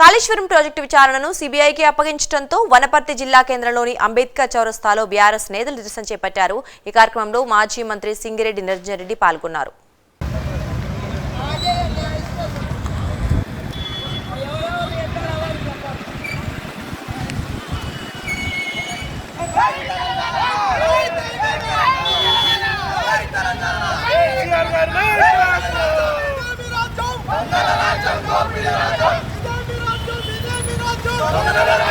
Kaleshwaram project విచారణను సీబీఐకి అప్పగించడంతో వనపర్తి జిల్లా కేంద్రంలోని అంబేద్కర్ చౌరస్తాలో బీఆర్ఎస్ నేతలు నిరసన చేపట్టారు. ఈ కార్యక్రమంలో మాజీ మంత్రి సింగిరెడ్డి నిరంజన్ రెడ్డి పాల్గొన్నారు. করুন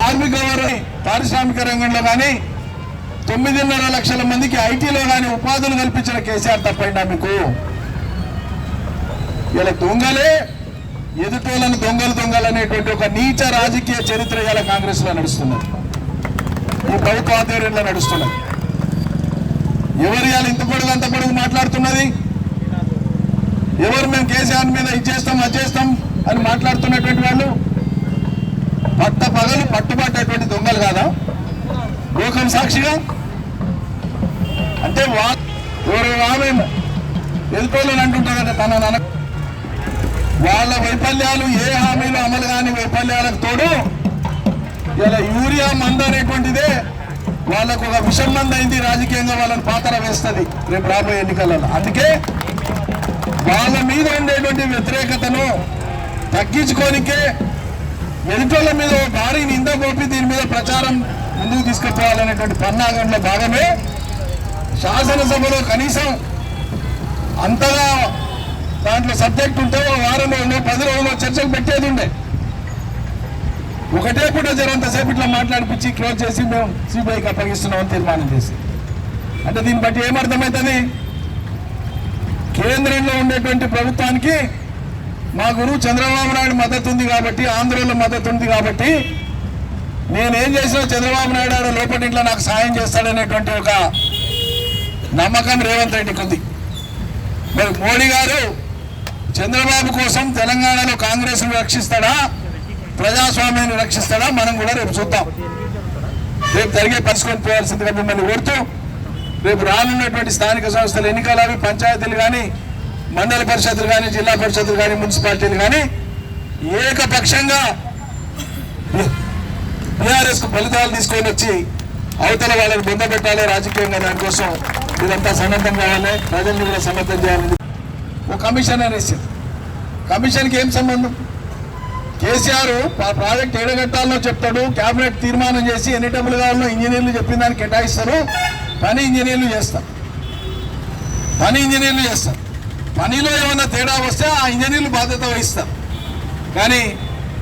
కార్మిక వారి పారిశ్రామిక రంగంలో కానీ తొమ్మిదిన్నర లక్షల మందికి ఐటీలో కానీ ఉపాధులు కల్పించిన కేసీఆర్ తప్పైనా మీకు? ఇలా దొంగలే ఎదుటోళ్ళని దొంగలు దొంగలు అనేటువంటి ఒక నీచ రాజకీయ చరిత్ర ఇలా కాంగ్రెస్లో నడుస్తున్నది. ఈ ప్రభుత్వ ఆధ్వర్యంలో నడుస్తున్నది. ఎవరు ఇవాళ ఇంత పొడుగు అంత పొడుగు మాట్లాడుతున్నది? ఎవరు మేము కేసీఆర్ మీద ఇది చేస్తాం అది చేస్తాం అని మాట్లాడుతున్నటువంటి వాళ్ళు? పట్ట పగలు పట్టుబట్టేటువంటి దొంగలు కాదా? లోకం సాక్షిగా? అంటే వా ఆమె వెళ్ళిపోలేని అంటుంటారంటే తన నాన్న. వాళ్ళ వైఫల్యాలు ఏ హామీలు అమలు కాని వైఫల్యాలకు తోడు ఇలా యూరియా మంద అనేటువంటిదే వాళ్ళకు ఒక విషం మంద అయింది రాజకీయంగా వాళ్ళని పాతర వేస్తుంది రేపు రాబోయే ఎన్నికలలో. అందుకే వాళ్ళ మీద ఉండేటువంటి వ్యతిరేకతను తగ్గించుకోనికే ఎదుటోళ్ళ మీద ఒక భారీ నింద మోపి దీని మీద ప్రచారం ముందుకు తీసుకుపోవాలనేటువంటి పన్నాగంలో భాగమే శాసనసభలో కనీసం అంతగా దాంట్లో సబ్జెక్ట్ ఉంటే ఓ వారం రోజులు పది రోజులు చర్చలు పెట్టేది ఉండే. ఒకటే పూట జరంతసేపు ఇట్లా మాట్లాడిపించి క్లోజ్ చేసి మేము సిబిఐకి అప్పగిస్తున్నామని తీర్మానం చేసి. అంటే దీన్ని బట్టి ఏమర్థమవుతుంది కేంద్రంలో ఉండేటువంటి ప్రభుత్వానికి మా గురువు చంద్రబాబు నాయుడు మద్దతు ఉంది కాబట్టి ఆంధ్రలో మద్దతు ఉంది కాబట్టి నేనేం చేసినా చంద్రబాబు నాయుడు ఆడ లోపల ఇంట్లో నాకు సాయం చేస్తాడనేటువంటి ఒక నమ్మకం రేవంత్ రెడ్డికి ఉంది. మరి మోడీ గారు చంద్రబాబు కోసం తెలంగాణలో కాంగ్రెస్ను రక్షిస్తాడా? ప్రజాస్వామ్యాన్ని రక్షిస్తాడా? మనం కూడా రేపు చూద్దాం. రేపు జరిగే పరిస్థితి పోవాల్సిందిగా మిమ్మల్ని కోరుతూ రేపు రానున్నటువంటి స్థానిక సంస్థల ఎన్నికలు అవి పంచాయతీలు కానీ మండల పరిషత్తులు కానీ జిల్లా పరిషత్తులు కానీ మున్సిపాలిటీలు కానీ ఏకపక్షంగా బీఆర్ఎస్కు ఫలితాలు తీసుకొని వచ్చి అవతల వాళ్ళని బొంద పెట్టాలి రాజకీయంగా దానికోసం ఇదంతా సన్నద్ధం కావాలి ప్రజల్ని కూడా సన్నద్ధం చేయాలని. ఒక కమిషన్ అనేసి. కమిషన్కి ఏం సంబంధం? కేసీఆర్ ప్రాజెక్ట్ ఏడగట్టాలో చెప్తాడు క్యాబినెట్ తీర్మానం చేసి ఎన్ని డబ్బులు కావాలో ఇంజనీర్లు చెప్పిన దానికి కేటాయిస్తారు పని ఇంజనీర్లు చేస్తారు. పని ఇంజనీర్లు చేస్తారు. పనిలో ఏమైనా తేడా వస్తే ఆ ఇంజనీర్లు బాధ్యత వహిస్తారు. కానీ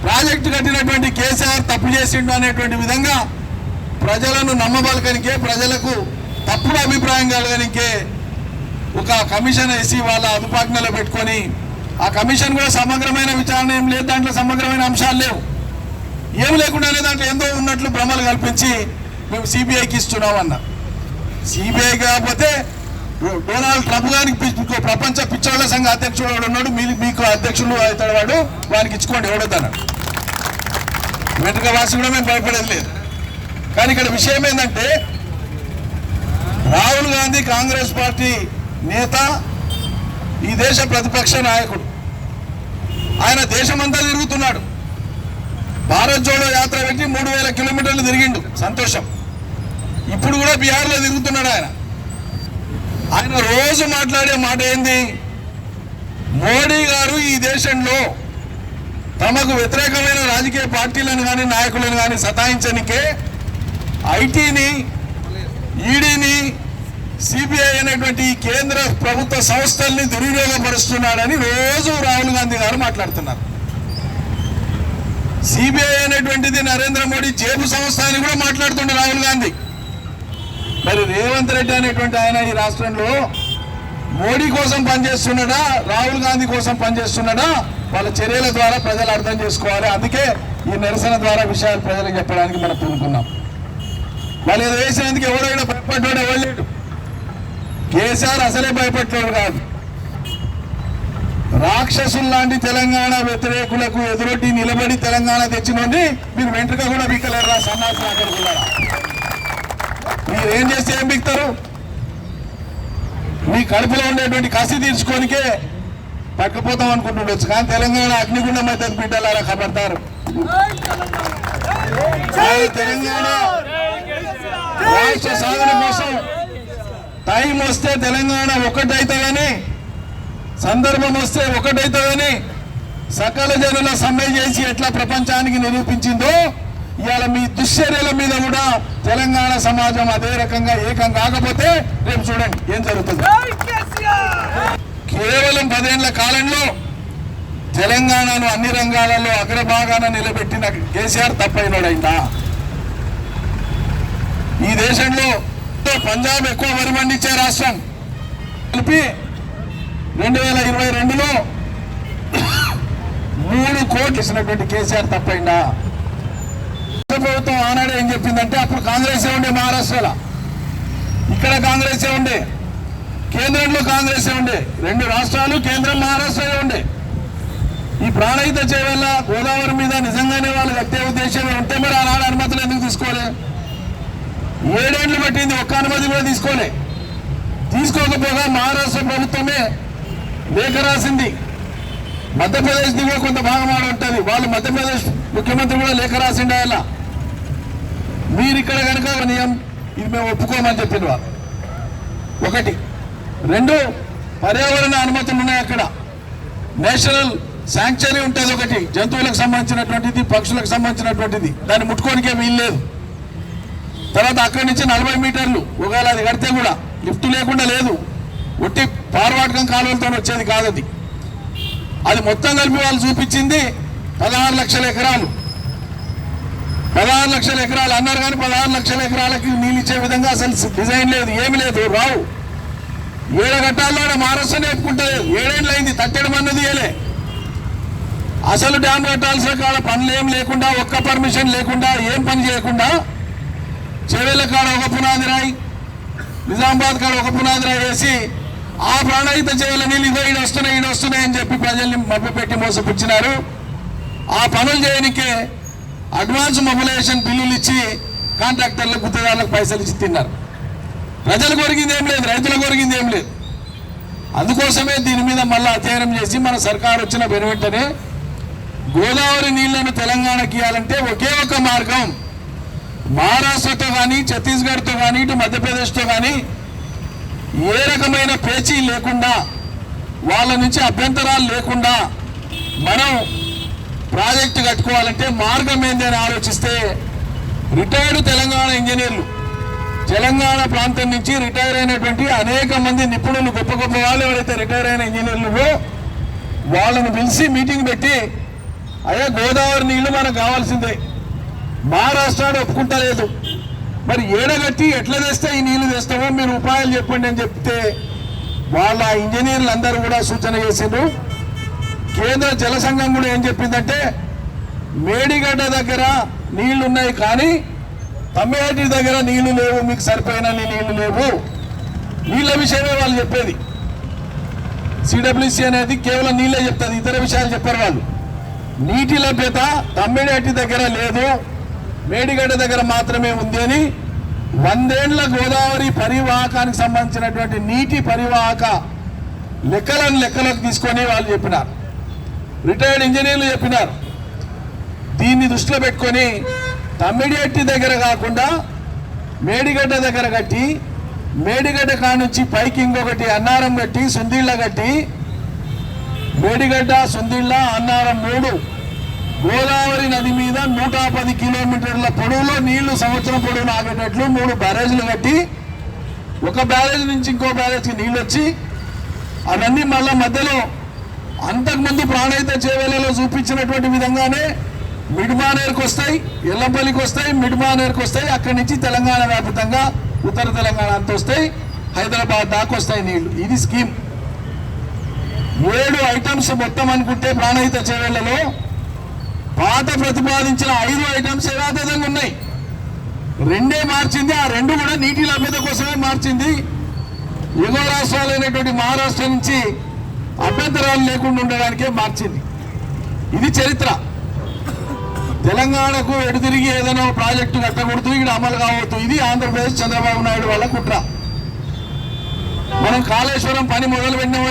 ప్రాజెక్టు కట్టినటువంటి కేసీఆర్ తప్పు చేసిండు అనేటువంటి విధంగా ప్రజలను నమ్మబలకనికే ప్రజలకు తప్పుడు అభిప్రాయం కలగనికే ఒక కమిషన్ వేసి వాళ్ళ అదుపాజ్ఞలో పెట్టుకొని ఆ కమిషన్ కూడా సమగ్రమైన విచారణ ఏం లేదు దాంట్లో సమగ్రమైన అంశాలు లేవు. ఏం లేకుండానే దాంట్లో ఎంతో ఉన్నట్లు భ్రమలు కల్పించి మేము సిబిఐకి ఇస్తున్నామన్న. సిబిఐ కాకపోతే డొనాల్డ్ ట్రంప్ గారికి పి- ప్రపంచ పిచ్చోళ్ళ సంఘ అధ్యక్షుడు వాడు ఉన్నాడు మీ మీకు అధ్యక్షుడు అవుతాడు వాడు వానికి ఇచ్చుకోండి ఎవడొద్దన్నాడు వెనుక వాసి కూడా మేము భయపడేది లేదు. కానీ ఇక్కడ విషయం ఏంటంటే రాహుల్ గాంధీ కాంగ్రెస్ పార్టీ నేత ఈ దేశ ప్రతిపక్ష నాయకుడు. ఆయన దేశమంతా తిరుగుతున్నాడు. భారత్ జోడో యాత్ర పెట్టి మూడు వేల కిలోమీటర్లు తిరిగిండు. సంతోషం. ఇప్పుడు కూడా బీహార్లో తిరుగుతున్నాడు ఆయన. ఆయన రోజు మాట్లాడే మాట ఏంది? మోడీ గారు ఈ దేశంలో తమకు వ్యతిరేకమైన రాజకీయ పార్టీలను కానీ నాయకులను కానీ సతాయించనికే ఐటీని ఈడీని సిబిఐ అనేటువంటి కేంద్ర ప్రభుత్వ సంస్థల్ని దుర్వినియోగపరుస్తున్నాడని రోజు రాహుల్ గాంధీ గారు మాట్లాడుతున్నారు. సిబిఐ అనేటువంటిది నరేంద్ర మోడీ జేబు సంస్థ అని కూడా మాట్లాడుతుండే రాహుల్ గాంధీ. మరి రేవంత్ రెడ్డి అనేటువంటి ఆయన ఈ రాష్ట్రంలో మోడీ కోసం పనిచేస్తున్నాడా రాహుల్ గాంధీ కోసం పనిచేస్తున్నాడా వాళ్ళ చర్యల ద్వారా ప్రజలు అర్థం చేసుకోవాలి. అందుకే ఈ నిరసన ద్వారా విషయాలు ప్రజలకు చెప్పడానికి మనం పూనుకున్నాం. వాళ్ళు ఏదో వేసినందుకు ఎవడైనా భయపడ్డాడు ఎవరు కేసీఆర్ అసలే భయపడ్డాడు కాదు. రాక్షసుల్లాంటి తెలంగాణ వ్యతిరేకులకు ఎదురొడ్డి నిలబడి తెలంగాణ తెచ్చినోండి మీరు వెంట్రుక కూడా బిక్కలేరు రా సన్నాసి అక్కడికి మీరు ఏం చేస్తే ఏం బిక్తారు మీ కడుపులో ఉండేటువంటి కసి తీర్చుకోనికే పట్టుకుపోతాం అనుకుంటుండొచ్చు కానీ తెలంగాణ అగ్నిగుండం అయితే బిడ్డలారా జై తెలంగాణ రాష్ట్ర సాధన కోసం టైం వస్తే తెలంగాణ ఒకటైతుందని సందర్భం వస్తే ఒకటైతుందని సకల జనుల సమ్మె చేసి ఎట్లా ప్రపంచానికి నిరూపించిందో ఇవాళ మీ దుశ్చర్యల మీద కూడా తెలంగాణ సమాజం అదే రకంగా ఏకం కాకపోతే రేపు చూడండి ఏం జరుగుతుంది. కేవలం పదేళ్ళ కాలంలో తెలంగాణను అన్ని రంగాలలో అగ్రభాగాన నిలబెట్టిన కేసీఆర్ తప్పైనడైందా? ఈ దేశంలో పంజాబ్ ఎక్కువ వరి పండించే రాష్ట్రం. కలిపి రెండు వేల ఇరవై రెండులో మూడు కోట్లు ఇచ్చినటువంటి కేసీఆర్ తప్పైందా? ప్రభుత్వం ఆనాడు ఏం చెప్పిందంటే అప్పుడు కాంగ్రెసే ఉండే మహారాష్ట్రలో. ఇక్కడ కాంగ్రెసే ఉండే. కేంద్రంలో కాంగ్రెసే ఉండే. రెండు రాష్ట్రాలు కేంద్రం మహారాష్ట్రలో ఉండే. ఈ ప్రాణహిత చేయవల్ల గోదావరి మీద నిజంగానే వాళ్ళు కట్టే ఉద్దేశం ఉంటే మరి ఆనాడు అనుమతులు ఎందుకు తీసుకోవాలి ఏడేళ్ళు పట్టింది ఒక్క అనుమతి కూడా తీసుకోలే. తీసుకోకపోగా మహారాష్ట్ర ప్రభుత్వమే లేఖ రాసింది. మధ్యప్రదేశ్ దిగువ కూడా కొంత భాగం ఆడ ఉంటుంది. వాళ్ళు మధ్యప్రదేశ్ ముఖ్యమంత్రి కూడా లేఖ రాసిండే అలా మీరు ఇక్కడ కనుక నియం ఇది మేము ఒప్పుకోమని చెప్పిన వాళ్ళు. ఒకటి. రెండు పర్యావరణ అనుమతులు ఉన్నాయి అక్కడ. నేషనల్ శాంక్చరీ ఉంటుంది ఒకటి. జంతువులకు సంబంధించినటువంటిది పక్షులకు సంబంధించినటువంటిది. దాన్ని ముట్టుకోనికే వీల్లేదు. తర్వాత అక్కడి నుంచి నలభై మీటర్లు. ఒకవేళ అది కడితే కూడా లిఫ్ట్ లేకుండా లేదు. ఒట్టి పార్వాటకం కాలువలతో వచ్చేది కాదు అది. అది మొత్తం కలిపి వాళ్ళు చూపించింది పదహారు లక్షల ఎకరాలు. పదహారు లక్షల ఎకరాలు అన్నారు కానీ పదహారు లక్షల ఎకరాలకి నీళ్ళు ఇచ్చే విధంగా అసలు డిజైన్ లేదు ఏమి లేదు రావు. ఏడ కట్టాలో మహారాష్ట్ర మహారాష్ట్రనే ఏడేళ్ళు అయింది తట్టడం అన్నది ఏలే అసలు డ్యామ్ కట్టాల్సిన కాడ పనులు ఏం లేకుండా ఒక్క పర్మిషన్ లేకుండా ఏం పని చేయకుండా చెవేళ్ళ కాడ ఒక పునాది రాయి నిజామాబాద్ కాడ ఒక పునాది రాయి వేసి ఆ ప్రాణహిత చెవుల నీళ్ళు ఇదో ఈడ వస్తున్నాయి ఈడ వస్తున్నాయి అని చెప్పి ప్రజల్ని మభ్యపెట్టి మోసపుచ్చినారు. ఆ పనులు చేయనికే అడ్వాన్స్ మొబిలైజేషన్ బిల్లులు ఇచ్చి కాంట్రాక్టర్లకు గుత్తదారులకు పైసలు ఇచ్చి తిన్నారు. ప్రజలు కొరిగింది ఏం లేదు రైతుల కొరిగింది ఏం లేదు. అందుకోసమే దీని మీద మళ్ళీ అధ్యయనం చేసి మన సర్కారు వచ్చిన వెనువెంటనే గోదావరి నీళ్ళను తెలంగాణకి ఇవ్వాలంటే ఒకే ఒక మార్గం. మహారాష్ట్రతో కానీ ఛత్తీస్గఢ్తో కానీ ఇటు మధ్యప్రదేశ్తో కానీ ఏ రకమైన పేచీ లేకుండా వాళ్ళ నుంచి అభ్యంతరాలు లేకుండా మనం ప్రాజెక్టు కట్టుకోవాలంటే మార్గం ఏంది అని ఆలోచిస్తే రిటైర్డ్ తెలంగాణ ఇంజనీర్లు తెలంగాణ ప్రాంతం నుంచి రిటైర్ అయినటువంటి అనేక మంది నిపుణులు గొప్ప గొప్ప వాళ్ళు ఎవరైతే రిటైర్ అయిన ఇంజనీర్లు వాళ్ళని పిలిచి మీటింగ్ పెట్టి అయ్యా గోదావరి నీళ్ళు మనకు కావాల్సిందే. మా రాష్ట్రాలు ఒప్పుకుంటా ఒప్పుకుంటలేదు మరి ఏడగట్టి ఎట్లా తెస్తే ఈ నీళ్ళు తెస్తామో మీరు ఉపాయాలు చెప్పండి అని చెప్తే వాళ్ళ ఇంజనీర్లు అందరూ కూడా సూచన చేసిండ్రు. కేంద్ర జల సంఘం కూడా ఏం చెప్పిందంటే మేడిగడ్డ దగ్గర నీళ్ళు ఉన్నాయి కానీ తమ్మేటి దగ్గర నీళ్ళు లేవు మీకు సరిపోయినన్ని నీళ్ళు లేవు. నీళ్ళ విషయమే వాళ్ళు చెప్పేది. సిడబ్ల్యూసి అనేది కేవలం నీళ్ళే చెప్తుంది ఇతర విషయాలు చెప్పారు వాళ్ళు. నీటి లభ్యత తమ్మిడేటి దగ్గర లేదు మేడిగడ్డ దగ్గర మాత్రమే ఉంది అని వందేండ్ల గోదావరి పరివాహకానికి సంబంధించినటువంటి నీటి పరివాహక లెక్కలను లెక్కలకు తీసుకొని వాళ్ళు చెప్పినారు. రిటైర్డ్ ఇంజనీర్లు చెప్పినారు. దీన్ని దృష్టిలో పెట్టుకొని తమ్మిడియట్టి దగ్గర కాకుండా మేడిగడ్డ దగ్గర కట్టి మేడిగడ్డ కానుంచి పైకి ఇంకొకటి అన్నారం కట్టి సుందిళ్ళ కట్టి మేడిగడ్డ సుందిళ్ళ అన్నారం మూడు గోదావరి నది మీద నూట పది కిలోమీటర్ల పొడవులో నీళ్ళు సంవత్సరం పొడవున ఆగేటట్లు మూడు బ్యారేజ్లు కట్టి ఒక బ్యారేజ్ నుంచి ఇంకో బ్యారేజ్కి నీళ్ళు వచ్చి అవన్నీ మళ్ళా మధ్యలో అంతకుముందు ప్రాణహిత చేవేలలో చూపించినటువంటి విధంగానే మిడ్మానేర్కి వస్తాయి ఎల్లంపల్లికి వస్తాయి మిడ్మానేర్కి వస్తాయి అక్కడి నుంచి తెలంగాణ వ్యాప్తంగా ఉత్తర తెలంగాణ అంత వస్తాయి హైదరాబాద్ దాకా వస్తాయి నీళ్ళు. ఇది స్కీమ్. ఏడు ఐటమ్స్ మొత్తం అనుకుంటే ప్రాణహిత చేవేళ్ళలో పాత ప్రతిపాదించిన ఐదు ఐటమ్స్ యథాతథంగా ఉన్నాయి. రెండే మార్చింది ఆ రెండు కూడా నీటి లభ్యత కోసమే మార్చింది. ఎగువ రాష్ట్రాలైనటువంటి మహారాష్ట్ర నుంచి అభ్యంతరాలు లేకుండా ఉండడానికే మార్చింది. ఇది చరిత్ర. తెలంగాణకు ఎడుతిరిగి ఏదైనా ప్రాజెక్టు కట్టకూడదు ఇక్కడ అమలు కావద్దు. ఇది ఆంధ్రప్రదేశ్ చంద్రబాబు నాయుడు వాళ్ళ కుట్ర. మనం కాళేశ్వరం పని మొదలు పెట్టిన